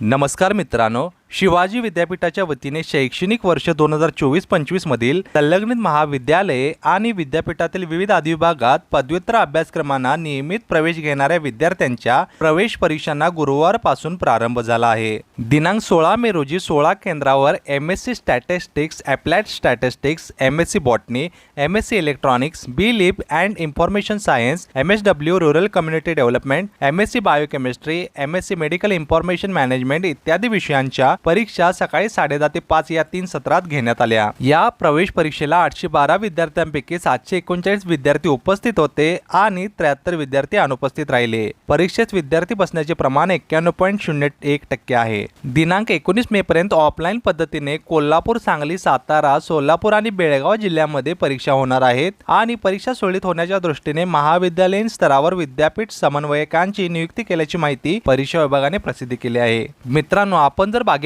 नमस्कार मित्रांनो शिवाजी विद्यापीठाच्या वतीने शैक्षणिक वर्ष दोन हजार चोवीस पंचवीसमधील संलग्नित महाविद्यालये आणि विद्यापीठातील विविध अधिविभागात पदव्युत्तर अभ्यासक्रमांना नियमित प्रवेश घेणाऱ्या विद्यार्थ्यांच्या प्रवेश परीक्षांना गुरुवारपासून प्रारंभ झाला आहे. दिनांक सोळा मे रोजी सोळा केंद्रावर M S C statistics applied statistics M S C botany M S C electronics B Lib and information science M S W rural community development M S C biochemistry M S C medical information management इत्यादी विषयांच्या परीक्षा सकाळी साडेदहा ते पाच या तीन सत्रात घेण्यात आल्या. या प्रवेश परीक्षेला आठशे बारा विद्यार्थ्यांपैकी सातशे एकोणचाळीस विद्यार्थी उपस्थित होते आणि त्र्याहत्तर विद्यार्थी अनुपस्थित राहिले. परीक्षेत विद्यार्थी बसण्याचे प्रमाण एक्क्याण्णव पॉईंट शून्य एक टक्के आहे. दिनांक एकोणीस मे पर्यंत ऑफलाईन पद्धतीने कोल्हापूर सांगली सातारा सोलापूर आणि बेळगाव जिल्ह्यामध्ये परीक्षा होणार आहेत आणि परीक्षा सुरळीत होण्याच्या दृष्टीने महाविद्यालयीन स्तरावर विद्यापीठ समन्वयकांची नियुक्ती केल्याची माहिती परीक्षा विभागाने प्रसिद्ध केली आहे. मित्रांनो आपण जर बागे